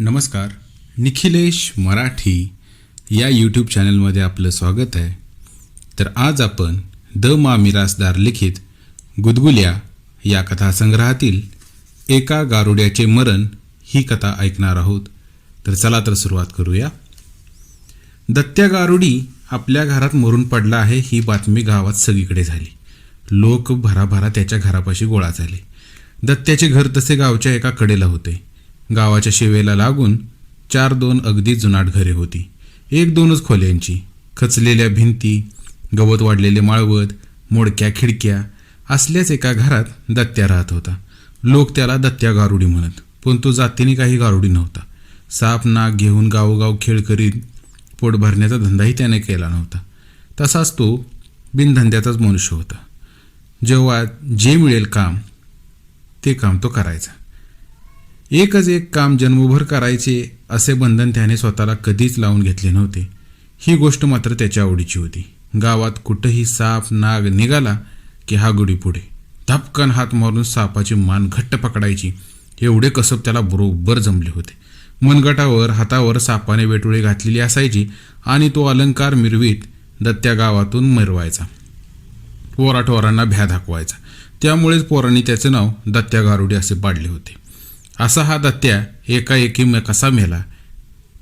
नमस्कार निखिलेश मराठी या यूट्यूब चॅनलमध्ये आपलं स्वागत आहे. तर आज आपण द मा मिरासदार लिखित गुदगुल्या या कथासंग्रहातील एका गारुड्याचे मरण ही कथा ऐकणार आहोत. तर चला तर सुरुवात करूया. दत्त्या गारुडी आपल्या घरात मरून पडला आहे ही बातमी गावात सगळीकडे झाली. लोक भराभरा त्याच्या घरापाशी गोळा झाले. दत्त्याचे घर तसे गावच्या एका कडेला होते. गावाच्या शिवेला लागून चार दोन अगदी जुनाट घरे होती. एक दोनच खोल्यांची. खचलेल्या भिंती गवत वाढलेले माळवत मोडक्या खिडक्या असल्याच एका घरात दत्त्या राहत होता. लोक त्याला दत्त्या गारुडी म्हणत पण तो जातीने काही गारुडी नव्हता. साप नाक घेऊन गावोगाव खेळ करीत पोट भरण्याचा धंदाही त्याने केला नव्हता. तसाच तो बिनधंद्याचाच मनुष्य होता. जेव्हा जे मिळेल काम ते काम तो करायचा. एकच एक काम जन्मभर करायचे असे बंधन त्याने स्वतःला कधीच लावून घेतले नव्हते. ही गोष्ट मात्र त्याच्या आवडीची होती. गावात कुठंही साप नाग निघाला की हा गुढी पुढे. धपकन हात मारून सापाची मान घट्ट पकडायची. एवढे कसब त्याला बरोबर जमले होते. मनगटावर हातावर सापाने वेटोळी घातलेली असायची आणि तो अलंकार मिरवीत दत्त्या गावातून मिरवायचा. पोराठोरांना भ्या दाखवायचा. त्यामुळेच पोरांनी त्याचे नाव दत्त्या गारुडी असे पाडले होते. असा हा दत्त्या एकाएकी म- कसा मेला.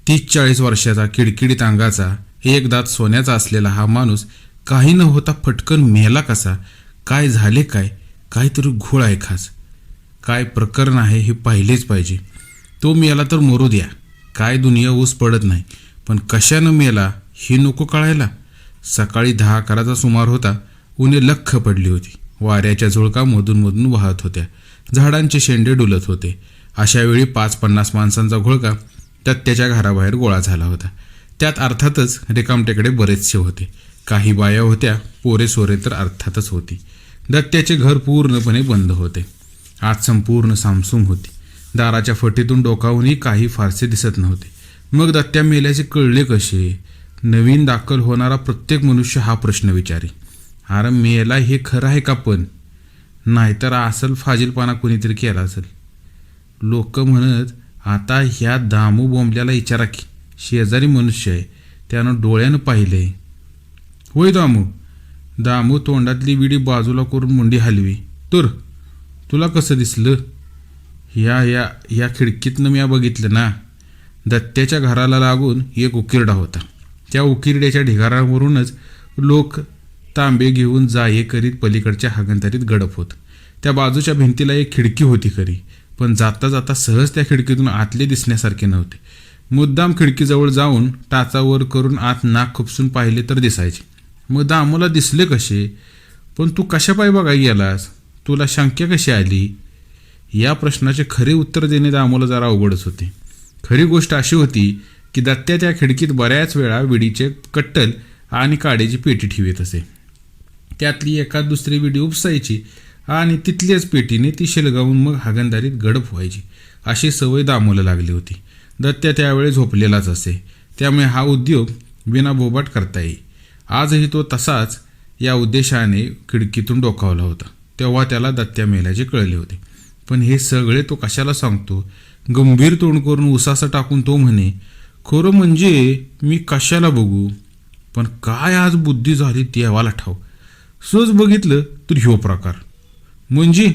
तीस चाळीस वर्षाचा किडकिडीत अंगाचा एक दात सोन्याचा असलेला हा माणूस काही न होता फटकन मेला कसा? काय झाले काय? काहीतरी घोळ आहे खास. काय प्रकरण आहे हे पाहिलेच पाहिजे. तो मेला तर मरू द्या. काय दुनिया ऊस पडत नाही. पण कशानं मेला हे नको कळायला. सकाळी दहा अकराचा सुमार होता. उन्हे लख्ख पडली होती. वाऱ्याच्या झुळका मधून मधून वाहत होत्या. झाडांचे शेंडे डुलत होते. अशावेळी पाच पन्नास माणसांचा घोळका दत्त्याच्या घराबाहेर गोळा झाला होता. त्यात अर्थातच रिकामटेकडे बरेचसे होते. काही बाया होत्या पोरे सोरे तर अर्थातच होती. दत्त्याचे घर पूर्णपणे बंद होते. आज संपूर्ण सामसूम होती. दाराच्या फटीतून डोकावूनही काही फारसे दिसत नव्हते. मग दत्त्या मेल्याचे कळले कसे? नवीन दाखल होणारा प्रत्येक मनुष्य हा प्रश्न विचारे. अरे मेला हे खरं आहे का पण? नाहीतर असल फाजीलपणा कुणीतरी केला असेल. लोक म्हणत आता ह्या दामू बोंबल्याला विचारा की शेजारी मनुष्य आहे त्यानं डोळ्यानं पाहिले होय दामू. दामू तोंडातली विडी बाजूला करून मुंडी हलवी. तर तुला कसं दिसलं? या या या खिडकीतनं मी बघितलं ना दत्त्याच्या घराला लागून एक उकिरडा होता. त्या उकिरड्याच्या ढिगारावरूनच लोक तांबे घेऊन जाये करीत पलीकडच्या हागंतरीत गडप होत. त्या बाजूच्या भिंतीला एक खिडकी होती खरी. पण जाता जाता सहज त्या खिडकीतून आतले दिसण्यासारखे नव्हते. मुद्दाम खिडकीजवळ जाऊन टाचावर करून आत नाक खुपसून पाहिले तर दिसायचे. मग दामूला दिसले कसे? पण तू कशा पाय बघाय गेलास? तुला शंका कशी आली? या प्रश्नाचे खरे उत्तर देणे दामूला जरा अवघडच होते. खरी गोष्ट अशी होती की दत्त्या त्या खिडकीत बऱ्याच वेळा विडीचे कट्टल आणि काडीची पेटी ठेवीत असे. त्यातली एखाद दुसरी विडी उपसायची आणि तिथल्याच पेटीने ती शिलगावून मग हागणदारीत गडप व्हायची. अशी सवय दामोला लागली होती. दत्त्या त्यावेळी झोपलेलाच असे. त्यामुळे हा उद्योग विनाबोबाट करता येई. आजही तो तसाच या उद्देशाने खिडकीतून डोकावला होता. तेव्हा त्याला दत्त्या मेल्याचे कळले होते. पण हे सगळे तो कशाला सांगतो? गंभीर तोंड करून उसासं टाकून तो म्हणे खरं म्हणजे मी कशाला बघू? पण काय आज बुद्धी झाली देवाला ठाव. सहज बघितलं तर ह्यो प्रकार. म्हणजे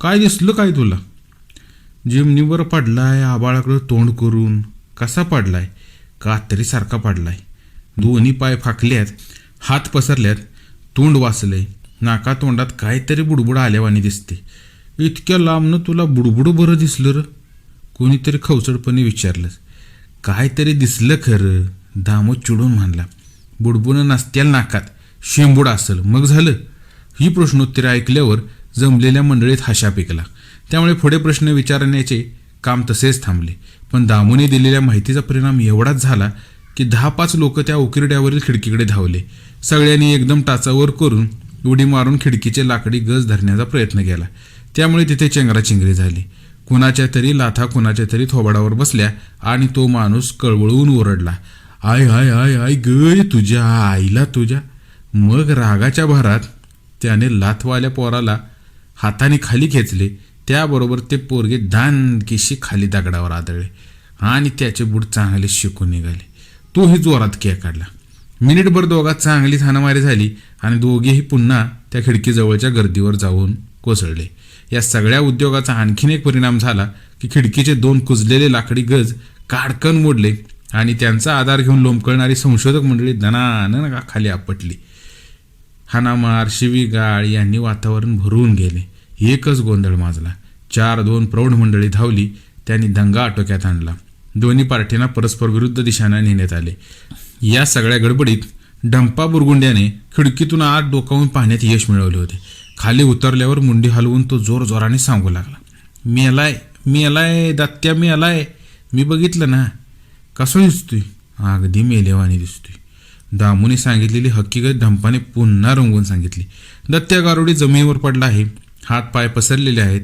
काय दिसलं काय तुला? जिमनीवर पडलाय आबाळाकडं तोंड करून. कसा पडलाय? का तरी सारखा पडलाय. दोन्ही पाय फाकल्यात हात पसरल्यात तोंड वाचलंय नाका तोंडात काहीतरी बुडबुड आल्यावानी दिसते. इतक्या लांबनं तुला बुडबुड बरं दिसलं र? कोणीतरी खवचडपणे विचारलं. काहीतरी दिसलं खरं दामो चिडून म्हणला. बुडबुडं नसत्याल नाकात शेंबूड असेल. मग झालं? ही प्रश्नोत्तरे ऐकल्यावर जमलेल्या मंडळीत हाशा पिकला. त्यामुळे पुढे प्रश्न विचारण्याचे काम तसेच थांबले. पण दामूने दिलेल्या माहितीचा परिणाम एवढाच झाला की दहा पाच लोक त्या उकिरड्यावरील खिडकीकडे धावले. सगळ्यांनी एकदम टाचावर करून उडी मारून खिडकीचे लाकडी गज धरण्याचा प्रयत्न केला. त्यामुळे तिथे चेंगराचिंगरी झाली. कुणाच्या तरी लाथा कुणाच्या तरी थोबाडावर बसल्या आणि तो माणूस कळवळून ओरडला. आय आय आय आय गय तुझ्या आईला तुझ्या. मग रागाच्या भरात त्याने लाथवाल्या पोराला हाताने खाली खेचले त्याबरोबर ते पोरगे दानकीशी खाली दगडावर आदळले आणि त्याचे बूट चांगले शिकून निघाले. तोही जोरात के काढला. मिनिटभर दोघात चांगली हाणामारी झाली आणि दोघेही पुन्हा त्या खिडकीजवळच्या गर्दीवर जाऊन कोसळले. या सगळ्या उद्योगाचा आणखीन एक परिणाम झाला की खिडकीचे दोन कुजलेले लाकडी गज काडकन मोडले आणि त्यांचा आधार घेऊन लोंबकळणारी संशोधक मंडळी दनानं खाली आपटली. हाणामार शिवीगाळ यांनी वातावरण भरून गेले. एकच गोंधळ माजला. चार दोन प्रौढ मंडळी धावली त्यांनी दंगा आटोक्यात आणला. दोन्ही पार्टींना परस्पर विरुद्ध दिशांना नेण्यात आले. या सगळ्या गडबडीत डंपा बुरगुंड्याने खिडकीतून आत डोकावून पाहण्यात यश मिळवले होते. खाली उतरल्यावर मुंडी हलवून तो जोर जोराने सांगू लागला. मी आलाय मी आलाय दात्या मी आलाय. मी बघितलं ना. कसं दिसतोय? अगदी मेलेवानी दिसतोय. दामूने सांगितलेली हकीकत धंपाने पुन्हा रंगवून सांगितली. दत्त्या गारोडी जमिनीवर पडला आहे. हात पाय पसरलेले आहेत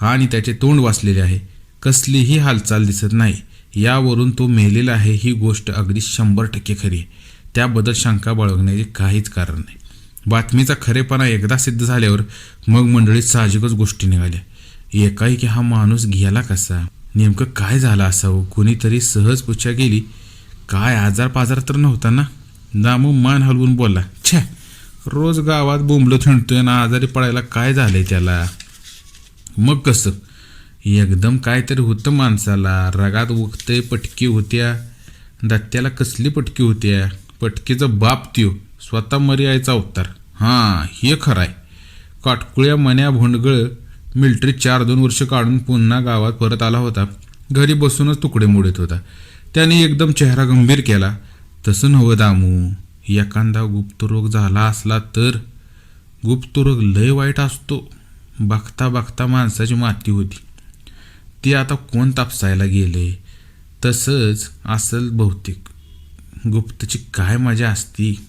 आणि त्याचे तोंड वाचलेले आहे. कसलीही हालचाल दिसत नाही. यावरून तो मेलेला आहे ही गोष्ट अगदी शंभर टक्के खरी आहे. त्याबद्दल शंका बाळगण्याचे काहीच कारण नाही. बातमीचा खरेपणा एकदा सिद्ध झाल्यावर मग मंडळीत साहजिकच गोष्टी निघाल्या. एकाएकी हा माणूस घ्याला कसा? नेमकं काय झालं असावं? कोणीतरी सहज पूछा केली काय आजार पाजार तर नव्हता ना? दामू मान हलवून बोलला छे रोज गावात बोंबलं थिणतोय ना आजारी पडायला काय झालंय त्याला? मग कसं? एकदम काहीतरी होतं माणसाला रगात उगतंय पटकी होत्या दत्त्याला कसली पटकी होत्या? पटकीचा बाप त्यो स्वतः मरी यायचा अवतार. हां हे खरं आहे काटकुळ्या मन्या भोंडगळ मिल्ट्री चार दोन वर्ष काढून पुन्हा गावात परत आला होता. घरी बसूनच तुकडे मोडत होता. त्याने एकदम चेहरा गंभीर केला. तसं नव्हं दामू. एखादा गुप्तरोग झाला असला तर गुप्तरोग लय वाईट असतो. बघता बघता माणसाची माती होती. ती आता कोण तापसायला गेले? तसंच असल बहुतेक. गुप्तची काय मजा असती?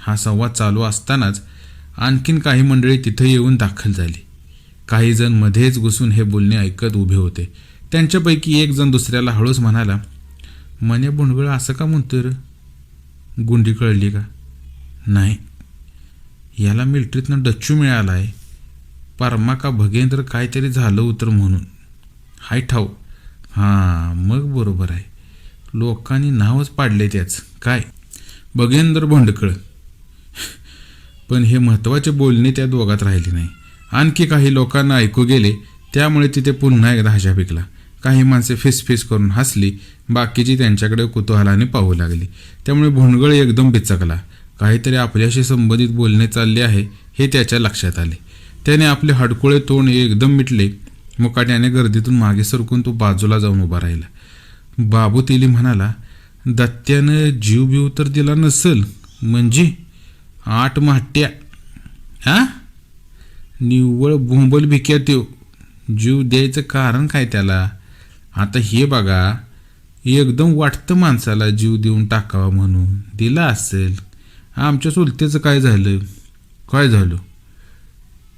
हा संवाद चालू असतानाच आणखीन काही मंडळी तिथं येऊन दाखल झाली. काही जण मध्येच घुसून हे बोलणे ऐकत उभे होते. त्यांच्यापैकी एक जण दुसऱ्याला हळूच म्हणाला मने बुंडगळ असं का म्हणतो रे? गुंडी कळली का? नाही. याला मिल्ट्रीतनं डच्चू मिळाला आहे परमा का भगेंद्र काहीतरी झालं उतर म्हणून. हाय ठाऊ. हां मग बरोबर आहे. लोकांनी नावच पाडले त्याच. काय? भगेंद्र भोंडकळ. पण हे महत्त्वाचे बोलणे त्या दोघात राहिले नाही. आणखी काही लोकांना ऐकू गेले त्यामुळे तिथे पुन्हा एकदा हशा पिकला काही माणसे फिसफिस करून हसली बाकीची त्यांच्याकडे कुतूहलाने पाहू लागली. त्यामुळे भोंडगळ एकदम बिचकला. काहीतरी आपल्याशी संबंधित बोलणे चालले आहे हे त्याच्या लक्षात आले. त्याने आपले हडकुळे तोंड एकदम मिटले. मुकाट्याने गर्दीतून मागे सरकून तो बाजूला जाऊन उभा राहिला. बाबू तेली म्हणाला दत्त्यानं जीव बिव तर दिला नसल. म्हणजे? आठ माट्या. हा निव्वळ भोंबल भिक्या त्यो. जीव द्यायचं कारण काय त्याला? आता हे बघा एकदम वाटतं माणसाला जीव देऊन टाकावा म्हणून. दिला असेल. आमच्या चुलतेचं काय झालं? काय झालं?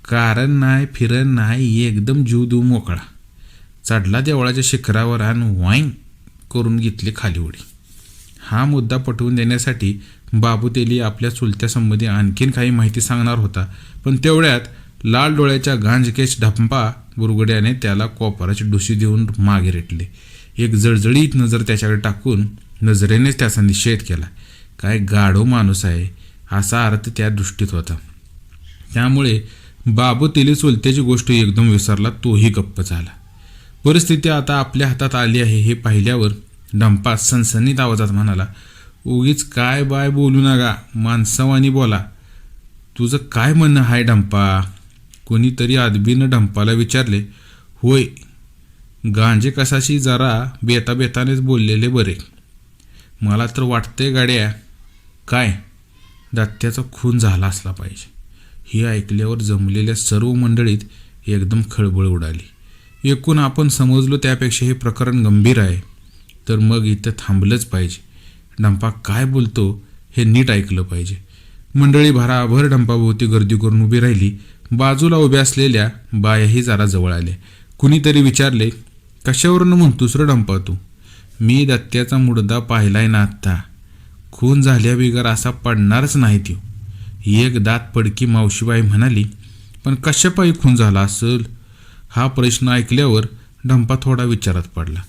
कारण नाही फिरण नाही एकदम जीव देऊ मोकळा. चढला देवळाच्या शिखरावर आणि वाईन करून घेतली खाली उडी. हा मुद्दा पटवून देण्यासाठी बाबू तेली आपल्या चुलत्यासंबंधी आणखीन काही माहिती सांगणार होता. पण तेवढ्यात लाल डोळ्याच्या गांजकेश ढंपा बुरगड्याने त्याला कॉपराची डोशी देऊन मागे रेटले. एक जळजळीत नजर त्याच्याकडे टाकून नजरेनेच त्याचा निषेध केला. काय गाढो माणूस आहे असा अर्थ त्या दृष्टीत होता. त्यामुळे बाबू तिले चुलत्याची गोष्ट एकदम विसरला तोही गप्प झाला. परिस्थिती आता आपल्या हातात आली आहे हे पाहिल्यावर डंपा सनसनीत आवाजात म्हणाला उगीच काय बाय बोलू नका माणसावानी बोला. तुझं काय म्हणणं आहे डंपा? कोणीतरी आदबीनं ढंपाला विचारले होय गांजे कसाशी जरा बेताबेतानेच बोललेले बरे. मला तर वाटते गाड्या काय दत्त्याचा खून झाला असला पाहिजे. हे ऐकल्यावर जमलेल्या सर्व मंडळीत एकदम खळबळ उडाली. एकूण आपण समजलो त्यापेक्षा हे प्रकरण गंभीर आहे तर मग इथं थांबलंच पाहिजे. डंपा काय बोलतो हे नीट ऐकलं पाहिजे. मंडळी भराभर डंपाभोवती गर्दी करून उभी राहिली. बाजूला उभ्या असलेल्या बायाही जरा जवळ आल्या कुणीतरी विचारले कशावरून म्हणतोस रे डंपा तू? मी दत्त्याचा मुडदा पाहिलाय ना आत्ता. खून झाल्याबिगर असा पडणारच नाही त्यो. एक दात पडकी मावशीबाई म्हणाली पण कशापायी खून झाला असेल? हा प्रश्न ऐकल्यावर डंपा थोडा विचारात पडला.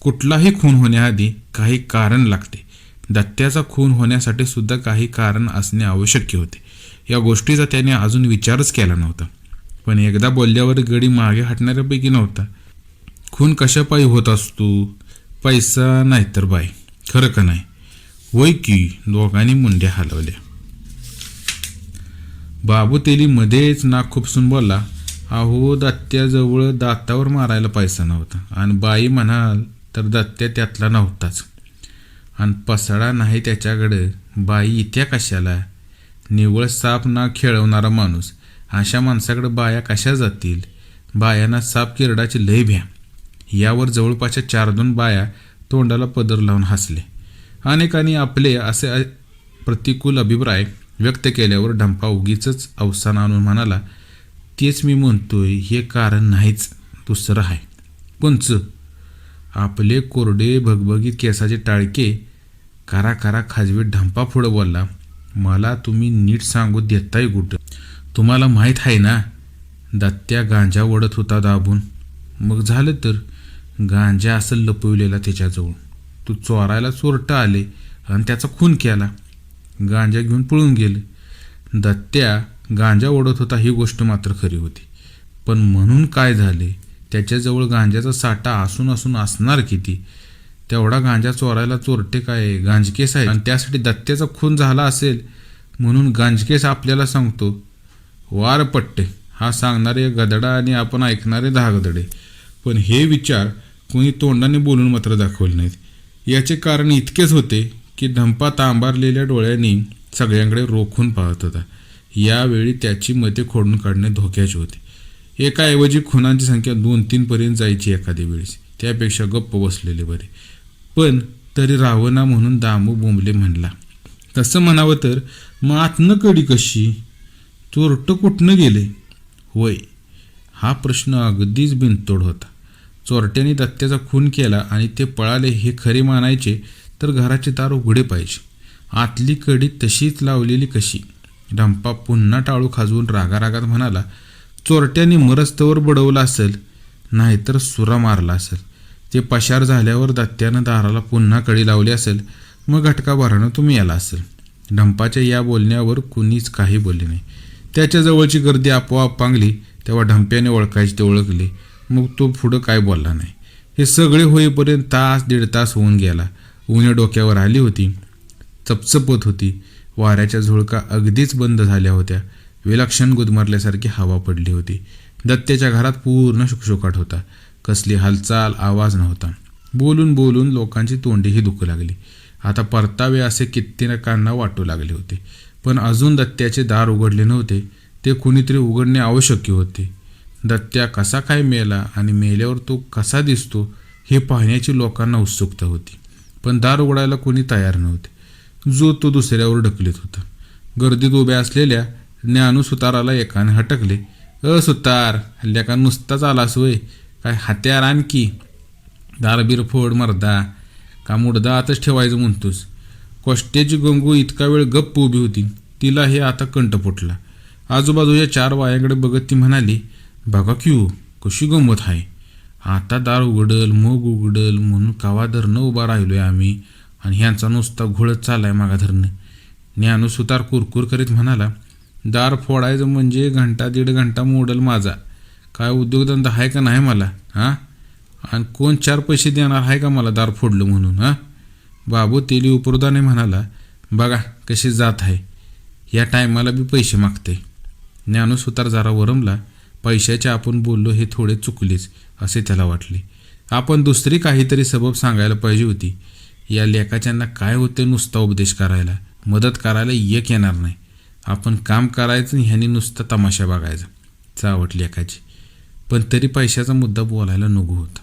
कुठलाही खून होण्याआधी काही कारण लागते. दत्त्याचा खून होण्यासाठी सुद्धा काही कारण असणे आवश्यक होते. या गोष्टीचा त्याने अजून विचारच केला नव्हता. पण एकदा बोलल्यावर गडी मागे हटणाऱ्यापैकी नव्हता. खून कशापायी होत असतो? पैसा नाही तर बाय खरं का नाही? वय की दोघांनी मुंड्या हलवल्या. बाबू तेली मध्येच नाक खुपसून बोलला अहो दत्त्याजवळ दातावर मारायला पैसा नव्हता. आणि बाई म्हणाल तर दत्त्या त्यातला नव्हताच. आणि पसाडा नाही त्याच्याकडं. बाई इत्या कशाला? निव्वळ साप ना खेळवणारा माणूस. अशा माणसाकडे बाया कशा जातील? बायांना साप किरडाची लय भ्या. यावर जवळपासच्या चार दोन बाया तोंडाला पदर लावून हसले. अनेकांनी आपले असे प्रतिकूल अभिप्राय व्यक्त केल्यावर ढंपा उगीच अवसान आणून म्हणाला तेच मी म्हणतोय हे कारण नाहीच. दुसरं आहे पंच आपले कोरडे भगभगीत केसाचे टाळके. करा करा खाजवीत ढंपा पुढं बोलला. मला तुम्ही नीट सांगू देताय कुठं तुम्हाला माहीत आहे ना? दत्त्या गांजा ओढत होता दाबून. मग झालं तर? गांजा असं लपविलेला त्याच्याजवळ. तू चोरायला चोरटं आले आणि त्याचा खून केला. गांजा घेऊन पळून गेले. दत्त्या गांजा ओढत होता ही गोष्ट मात्र खरी होती. पण म्हणून काय झाले? त्याच्याजवळ गांजाचा साठा असून असून असणार किती? तेवढा गांजा चोरायला चोरटे काय गांजकेस आहे. आणि त्यासाठी दत्त्याचा खून झाला असेल म्हणून गांजकेस आपल्याला सांगतो वार पट्टे हा सांगणारे गदडा आणि आपण ऐकणारे दहा गदडे पण हे विचार कोणी तोंडाने बोलून मात्र दाखवले नाहीत. याचे कारण इतकेच होते की धंपा तांबारलेल्या डोळ्यांनी सगळ्यांकडे रोखून पाहत होता. यावेळी त्याची मते खोडून काढणे धोक्याचे होते. एकाऐवजी खुनांची संख्या दोन तीनपर्यंत जायची एखाद्या वेळेस. त्यापेक्षा गप्प बसलेले बरे. पण तरी रावणा म्हणून दामू बोंबले म्हणला. तसं म्हणावं तर मग कडी कशी? चोरटं कुठनं गेले? होय हा प्रश्न अगदीच बिनतोड होता. चोरट्याने दत्त्याचा खून केला आणि ते पळाले हे खरे मानायचे तर घराचे दार उघडे पाहिजे. आतली कडी तशीच लावलेली कशी? ढंपा पुन्हा टाळू खाजवून रागारागात म्हणाला चोरट्याने मरस्तवर बडवलं असेल नाहीतर सुरा मारला असेल. ते पशार झाल्यावर दत्त्यानं दाराला पुन्हा कडी लावली असेल मग घटका भरानं तुम्ही याला असेल. ढंपाच्या या बोलण्यावर कुणीच काही बोलले नाही. त्याच्या जवळची गर्दी आपोआप पांगली तेव्हा ढंप्याने ओळखायचे ते ओळखले. मग तो पुढं काय बोलला नाही. हे सगळे होईपर्यंत तास दीड तास होऊन गेला. उन्हे डोक्यावर आली होती. चपचपत होती. वाऱ्याच्या झुळका अगदीच बंद झाल्या होत्या. विलक्षण गुदमरल्यासारखी हवा पडली होती. दत्त्याच्या घरात पूर्ण शुकशुकाट होता. कसली हालचाल आवाज नव्हता. बोलून बोलून लोकांची तोंडीही दुखू लागली. आता परतावे असे कित्येकांना वाटू लागले होते. पण अजून दत्त्याचे दार उघडले नव्हते. ते कुणीतरी उघडणे आवश्यक होते. दत्त्या कसा काय मेला आणि मेल्यावर तो कसा दिसतो हे पाहण्याची लोकांना उत्सुकता होती. पण दार उघडायला कोणी तयार नव्हते. जो तो दुसऱ्यावर ढकलीत होता. गर्दीत उभ्या असलेल्या ज्ञानू सुताराला एकाने हटकले. अ सुतार हल्ल्या का नुसताच आलास वय काय हत्यार आणखी दारबीर फोड मर्दा. का मुडदा आताच ठेवायचं म्हणतोस. कोष्टेची गंगू इतका वेळ गप्प उभी होती. तिला हे आता कंठ फुटला. आजूबाजूच्या चार वायांकडे बघत ती म्हणाली बघा क्यू हो, कशी गंमत आहे. आता दार उघडल मग उघडल म्हणून कवा धरणं उभा राहिलोय आम्ही आणि ह्यांचा नुसता घोळत चालाय मागा धरणं. ज्ञानू सुतार कुरकुर करीत म्हणाला दार फोडायचं म्हणजे घंटा दीड घंटा मोडल माझा. काय उद्योगधंदा आहे का नाही मला? हां? आणि कोण चार पैसे देणार आहे का मला दार फोडलं म्हणून हां? बाबू तेली उपरुदाने म्हणाला बघा कशी जात आहे. या टायमाला बी पैसे मागते. ज्ञानू सुतार जरा वरमला पैशाचे आपण बोललो हे थोडे चुकलेच असे त्याला वाटले. आपण दुसरी काहीतरी सबब सांगायला पाहिजे होती. या लेखाच्यांना काय होते नुसता उपदेश करायला? मदत करायला एक येणार नाही. आपण काम करायचं ह्याने नुसता तमाशा बघायचा चावट लेखाची पण तरी पैशाचा मुद्दा बोलायला नको होता.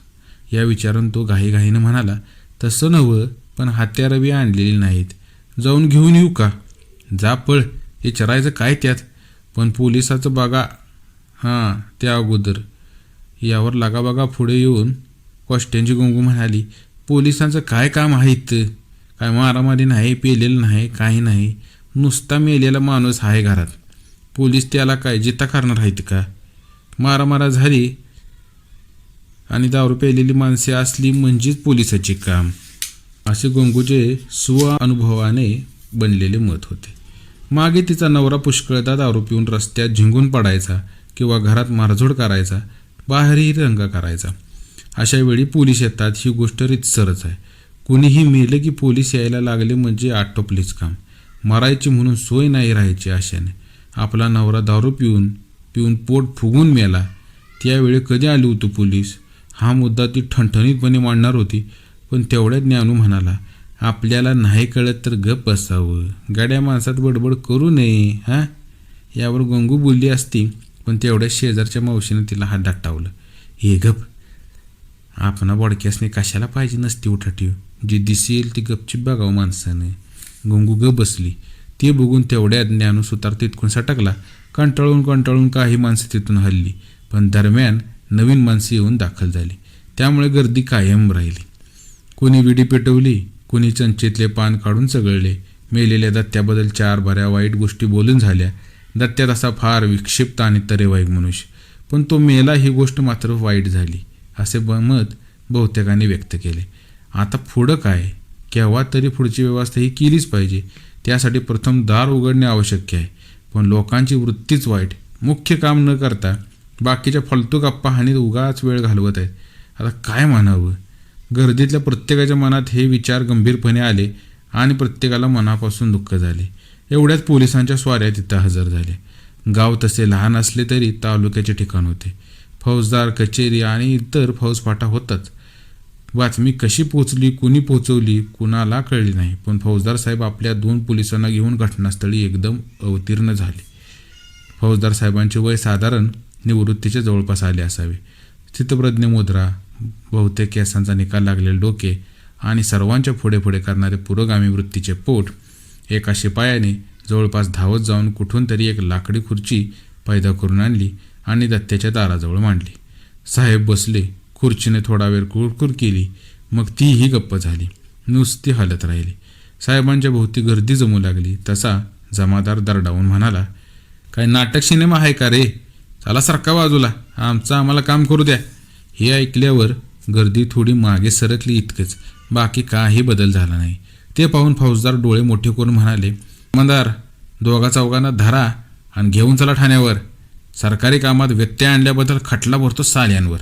या विचारून तो घाईघाईनं म्हणाला तसं नवं पण हत्यारं बी आणलेली नाहीत. जाऊन घेऊन येऊ का? जा पळ हे चरायचं काय त्यात? पण पोलिसाचं बघा हां त्या अगोदर. यावर लागाबागा पुढे येऊन कॉस्ट्यांची गुंगू म्हणाली पोलिसांचं काय काम आहे इथं? काय मारामारी नाही पेलेलं नाही काही नाही. नुसता मेलेला माणूस आहे घरात. पोलीस त्याला काय जिता करणार आहेत का? मारामारा झाली आणि दारू प्यायलेली माणसे असली म्हणजेच पोलिसाचे काम. असे गोंगूचे स्व अनुभवाने बनलेले मत होते. मागे तिचा नवरा पुष्कळदा दारू पिऊन रस्त्यात झिंगून पडायचा किंवा घरात मारझोड करायचा बाहेरही रंग करायचा. अशा वेळी पोलीस येतात ही गोष्ट रितसरच आहे. कुणीही मेलं की पोलीस यायला लागले म्हणजे आटोपलेच काम. मरायची म्हणून सोय नाही राहायची आशाने आपला नवरा दारू पिऊन पिऊन पोट फुगून मेला. त्यावेळी कधी आली होतो पोलीस? हा मुद्दा ती ठणठणीतपणे मांडणार होती पण तेवढ्यात ज्ञानू म्हणाला आपल्याला नाही कळत तर गप बसावं. गाड्या माणसात बडबड करू नये हां? यावर गंगू बोलली असती पण तेवढ्या शेजारच्या मावशीनं तिला हात दाटावलं. हे गप आपण बॉडक्यासने कशाला पाहिजे नसती उठाटीव? जी दिसेल ती गपचीप बघावं माणसानं. गंगू गप बसली. ते बघून तेवढ्या ज्ञानसुतार तिथून तितकून सटकला. कंटाळून कंटाळून काही माणसं तिथून हल्ली. पण दरम्यान नवीन माणसं येऊन दाखल झाली. त्यामुळे गर्दी कायम राहिली. कोणी विडी पेटवली कोणी चंचेतले पान काढून चगळले मेलेल्या दत्त्याबद्दल चार बऱ्या वाईट गोष्टी बोलून झाल्या. दत्त्या तसा फार विक्षिप्त आणि तरेवाईक मनुष्य. पण तो मेला ही गोष्ट मात्र वाईट झाली असे मत बहुतेकांनी व्यक्त केले. आता पुढं काय? केव्हा तरी पुढची व्यवस्था ही केलीच पाहिजे. त्यासाठी प्रथम दार उघडणे आवश्यक आहे. पण लोकांची वृत्तीच वाईट. मुख्य काम न करता बाकीच्या फालतू गप्पा हानीत उगाच वेळ घालवत आहेत. आता काय म्हणावं? गर्दीतल्या प्रत्येकाच्या मनात हे विचार गंभीरपणे आले आणि प्रत्येकाला मनापासून दुःख झाले. एवढ्याच पोलिसांच्या स्वाऱ्या तिथं हजर झाल्या. गाव तसे लहान असले तरी तालुक्याचे ठिकाण होते. फौजदार कचेरी आणि इतर फौजफाटा होताच. बातमी कशी पोचली कुणी पोचवली कुणाला कळली नाही. पण फौजदार साहेब आपल्या दोन पोलिसांना घेऊन घटनास्थळी एकदम अवतीर्ण झाले. फौजदार साहेबांचे वय साधारण निवृत्तीच्या जवळपास आले असावे. स्थितप्रज्ञ मुद्रा बहुतेक केसांचा निकाल लागलेले डोके आणि सर्वांच्या पुढे पुढे करणारे पुरोगामी वृत्तीचे पोट एका शिपायाने जवळपास धावत जाऊन कुठून तरी एक लाकडी खुर्ची पैदा करून आणली आणि दत्त्याच्या दाराजवळ मांडली. साहेब बसले. खुर्चीने थोडा वेळ कुरकुर केली. मग तीही गप्प झाली. नुसती हालत राहिली. साहेबांच्या भोवती गर्दी जमू लागली. तसा जमादार दरडावून म्हणाला काय नाटक सिनेमा आहे का रे? चला सारखा बाजूला. आमचं आम्हाला काम करू द्या. हे ऐकल्यावर गर्दी थोडी मागे सरकली इतकंच. बाकी काही बदल झाला नाही. ते पाहून फौजदार डोळे मोठे करून म्हणाले मंदार दोघा चौघांना धरा आणि घेऊन चला ठाण्यावर. सरकारी कामात व्यत्यय आणल्याबद्दल खटला भरतो साल्यांवर.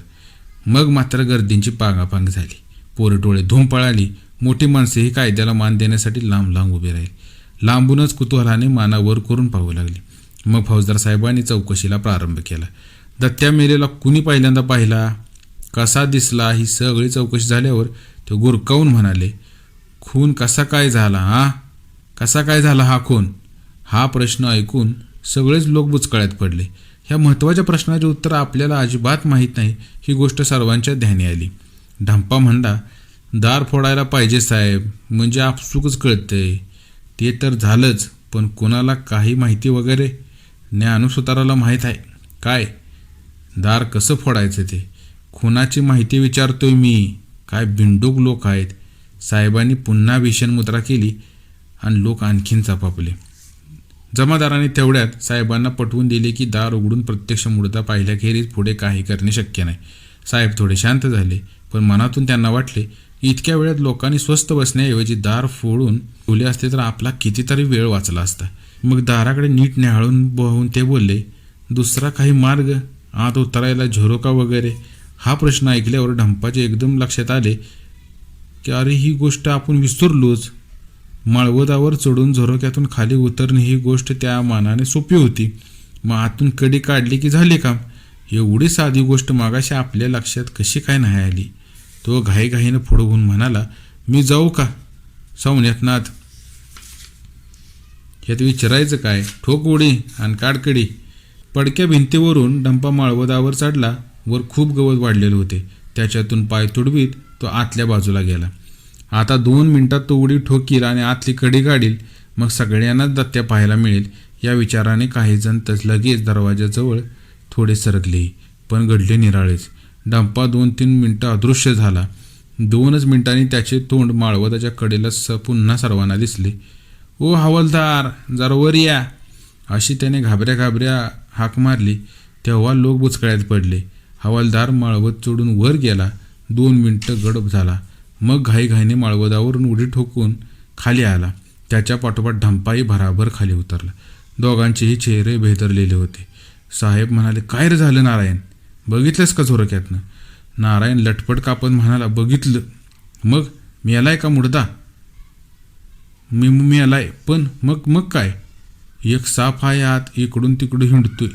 मग मात्र गर्दींची पांगापांग झाली. पोरटोळे डोळे धूम पळाली. मोठी माणसेही कायद्याला मान देण्यासाठी लांब लांब उभे राहिले. लांबूनच कुतूहलाने मानावर करून पाहू लागली. मग फौजदार साहेबांनी चौकशीला प्रारंभ केला. दत्त्या मेलेला कुणी पहिल्यांदा पाहिला? कसा दिसला? ही सगळी चौकशी झाल्यावर ते गुरकावून म्हणाले खून कसा काय झाला हा? कसा काय झाला हा खून? हा प्रश्न ऐकून सगळेच लोक बुचकळ्यात पडले. ह्या महत्त्वाच्या प्रश्नाचे उत्तर आपल्याला अजिबात माहीत नाही ही गोष्ट सर्वांच्या ध्यानी आली. ढंपा म्हणला दार फोडायला पाहिजे साहेब म्हणजे आपसुकच कळतंय ते तर झालंच पण कोणाला काही माहिती वगैरे? ज्ञानुसुताराला माहीत आहे. काय? दार कसं फोडायचं ते? खुनाची माहिती विचारतोय मी. काय बिंडूक लोक आहेत. साहेबांनी पुन्हा भीषण मुद्रा केली आणि लोक आणखीन चपापले. जमादाराने तेवढ्यात साहेबांना पटवून दिले की दार उघडून प्रत्यक्ष मुडदा पाहिल्याखेरीज पुढे काही करणे शक्य नाही. साहेब थोडे शांत झाले पण मनातून त्यांना वाटले की इतक्या वेळात लोकांनी स्वस्त बसण्याऐवजी दार फोडून ठेवले असते तर आपला कितीतरी वेळ वाचला असता. मग दाराकडे नीट न्याहाळून बहून ते बोलले दुसरा काही मार्ग? आत उतरायला झोरोका वगैरे? हा प्रश्न ऐकल्यावर ढंपाचे एकदम लक्षात आले की अरे ही गोष्ट आपण विसरलोच. माळवदावर चढून झरोक्यातून खाली उतरणे ही गोष्ट त्या मानाने सोपी होती. मग आतून कडी काढली की झाले काम एवढी साधी गोष्ट मागाशी आपल्या लक्षात कशी काय नाही आली? तो घाईघाईनं पुढं होऊन म्हणाला मी जाऊ का? सौन्यातनाथ यात विचारायचं काय? ठोक उडी आणि काडकडी पडक्या भिंतीवरून डंपा माळवदावर चढला. वर खूप गवत वाढलेले होते. त्याच्यातून पाय तुडवीत तो आतल्या बाजूला गेला. आता दोन मिनिटात तो उडी ठोकील आणि आतली कडी काढील. मग सगळ्यांनाच दत्त्या पाहायला मिळेल. या विचाराने काही जण तस लगेच दरवाजाजवळ थोडे सरकले पण घडले निराळेच. डंपा दोन तीन मिनटं अदृश्य झाला. दोनच मिनिटांनी त्याचे तोंड माळवताच्या कडेला स पुन्हा सर्वांना दिसले. ओ हवालदार जरा वर या. अशी त्याने घाबऱ्या घाबऱ्या हाक मारली. तेव्हा लोक बुचकळ्यात पडले. हवालदार माळवत चढून वर गेला. दोन मिनटं गडप झाला. मग घाईघाईने माळवदावरून उडी ठोकून खाली आला. त्याच्या पाठोपाठ ढंपाई भराभर खाली उतरला. दोघांचेही चेहरे भेदरलेले होते. साहेब म्हणाले काय रे झालं नारायण? बघितलंस का झोरक्यातनं? नारायण लटपट कापत म्हणाला बघितलं. मग? मी आलाय का मुडदा? मी मी आलाय पण मग मग काय? एक साफ आहे आत इकडून तिकडून हिंडतोय.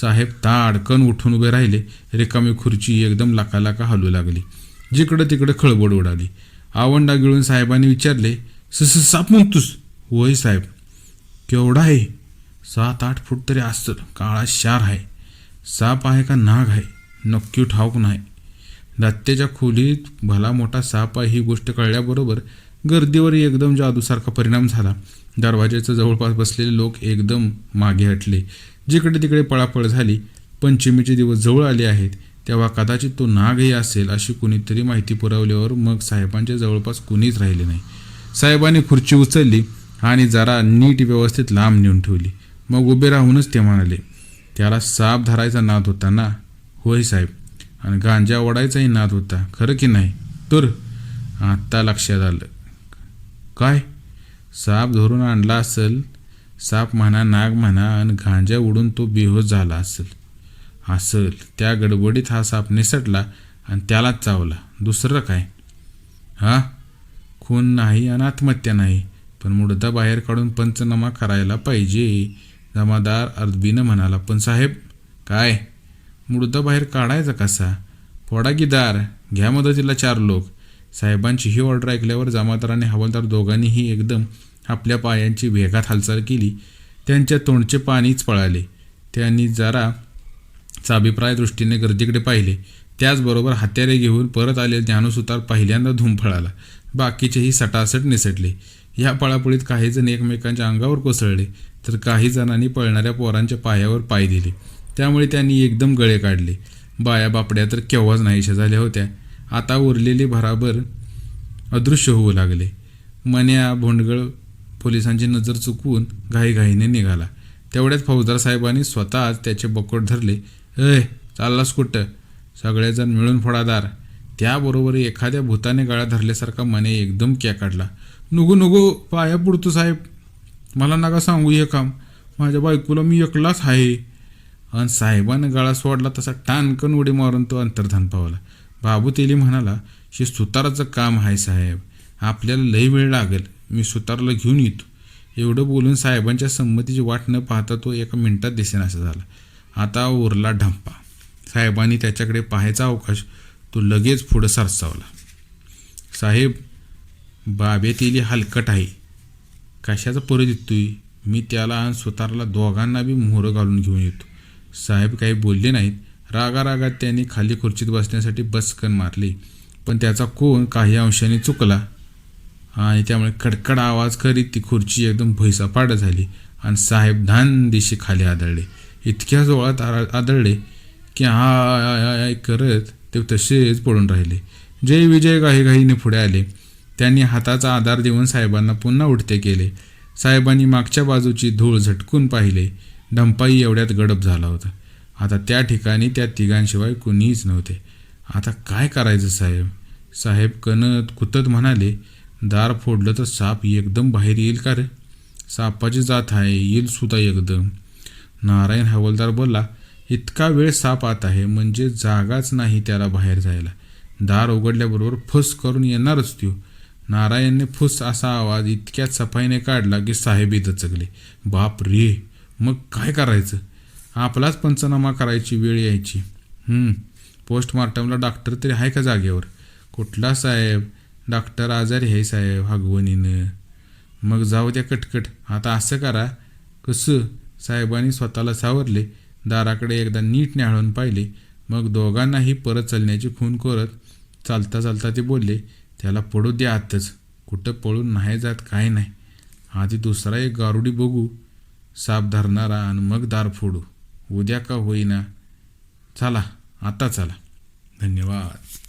साहेब ताडकन उठून उभे राहिले. रिकामी खुर्ची एकदम लाका लाका हलू लागली. जिकडं तिकडं खळबड उडाली. आवंडा गिळून साहेबांनी विचारले सस साप म्हणतोस होय साहेब. केवढा आहे? सात आठ फूट तरी असतं. काळा शार आहे. साप आहे का नाग आहे? नक्की ठाऊक नाही. दात्याच्या खोलीत भला मोठा साप आहे ही गोष्ट कळल्याबरोबर गर्दीवर एकदम जादूसारखा परिणाम झाला. दरवाज्याचं जवळपास बसलेले लोक एकदम मागे हटले. जिकडे तिकडे पळापळ झाली पंचमीचे दिवस जवळ आले आहेत. तेव्हा कदाचित तो नागही असेल अशी कुणीतरी माहिती पुरवल्यावर मग साहेबांच्या जवळपास कुणीच राहिले नाही. साहेबांनी खुर्ची उचलली आणि जरा नीट व्यवस्थित लांब नेऊन ठेवली. मग उभे राहूनच ते म्हणाले त्याला साप धरायचा नाद होता ना? होय साहेब. आणि गांजा ओढायचाही नाद होता खरं की नाही? तर आत्ता लक्षात आलं. काय? साप धरून आणला असेल? साप म्हणा नाग म्हणा आणि गांजा उडून तो बेहोश झाला असेल. असेल त्या गडबडीत हा साप निसटला आणि त्यालाच चावला. दुसरं काय? हा? खून नाही आणि आत्महत्या नाही पण मुडदा बाहेर काढून पंचनामा करायला पाहिजे. जमादार अरबीनं म्हणाला पण साहेब काय? मुडदा बाहेर काढायचा कसा? फोडागीदार घ्या मदतीला चार लोक. साहेबांची ही ऑर्डर ऐकल्यावर जमादार आणि हवालदार दोघांनीही एकदम आपल्या पायांची वेगात हालचाल केली. त्यांच्या तोंडचे पाणीच पळाले. त्यांनी जरा चाबीप्राय दृष्टीने गर्दीकडे पाहिले. त्याचबरोबर हत्यारे घेऊन परत आलेले ज्ञानसुतार पहिल्यांदा धुमफळाला बाकीचेही सटासट निसटले. या पळापळीत काही जण एकमेकांच्या अंगावर कोसळले तर काही जणांनी पळणाऱ्या पोरांच्या पायावर पाय दिले. त्यामुळे त्यांनी एकदम गळे काढले. बाया बापड्या तर केव्हाच नाहीशा झाल्या होत्या. आता उरलेले भराभर अदृश्य होऊ लागले. मन्या भोंडगळ पोलिसांची नजर चुकवून घाईघाईने निघाला. तेवढ्यात फौजदार साहेबांनी स्वतःच त्याचे बकोट धरले. ए चाललास कुठं? सगळेजण मिळून फोडादार. त्याबरोबर एखाद्या भूताने गळा धरल्यासारखा मने एकदम क्या काढला. नुगू नुगू पाया पुडतो साहेब. मला नका सांगू हे काम. माझ्या बायकोला मी एकलाच आहे. आणि साहेबानं गळा सोडला तसा टानकन उडी मारून तो अंतर्धान पावला. बाबू तेली म्हणाला हे सुताराचं काम आहे साहेब. आपल्याला लई वेळ लागेल. मी सुतारला घेऊन येतो. एवढं बोलून साहेबांच्या संमतीची वाट न पाहता तो एका मिनिटात दिसेनासा झाला. आता उरला ढंपा. साहेबांनी त्याच्याकडे पाहायचा अवकाश तो लगेच पुढं सरसावला. साहेब बाबेतेली हलकट आहे. कशाचा परत येतोय मी त्याला आणि सुतारला दोघांना बी मोहरं घालून घेऊन येतो. साहेब काही बोलले नाहीत. रागारागात त्यांनी खाली खुर्चीत बसण्यासाठी बसकन मारली. पण त्याचा कोण काही अंशाने चुकला? आणि त्यामुळे कडकड आवाज करीत ती खुर्ची एकदम भैसापाड झाली आणि साहेब धान दिशी खाली आदळले. इतक्या जोळात आदळले की हा आय- आय- करत ते तसेच पडून राहिले. जय विजय घाईघाईने पुढे आले. त्यांनी हाताचा आधार देऊन साहेबांना पुन्हा उठते केले. साहेबांनी मागच्या बाजूची धूळ झटकून पाहिले. ढंपाई एवढ्यात गडप झाला होता. आता त्या ठिकाणी त्या तिघांशिवाय कुणीच नव्हते. आता काय करायचं साहेब? साहेब कणत कुतत म्हणाले दार फोडलं तर साप एकदम बाहेर येईल का रे? सापाची जात आहे येईल सुद्धा एकदम. नारायण हवालदार बोलला इतका वेळ साप आत आहे म्हणजे जागाच नाही त्याला बाहेर जायला. दार उघडल्याबरोबर फुस करून येणारच त्यो. नारायणने फुस असा आवाज इतक्या सफाईने काढला की साहेब दचकले बाप रे मग काय करायचं? आपलाच पंचनामा करायची वेळ यायची. पोस्टमार्टमला डॉक्टर तरी आहे का जागेवर? कुठला साहेब? डॉक्टर आजारी आहे साहेब हगवणीनं मग जाऊ द्या कटकट आता असं करा. कसं? साहेबांनी स्वतःला सावरले. दाराकडे एकदा नीट न्याहाळून पाहिले. मग दोघांनाही परत चालण्याची खून करत चालता चालता ते बोलले त्याला पडू द्या आतच कुठं पळून नाही जात काय नाही. आधी दुसरा एक गारुडी बघू. साप धरणारा आणि मग दार फोडू. उद्या का होईना. चला आता चला. धन्यवाद.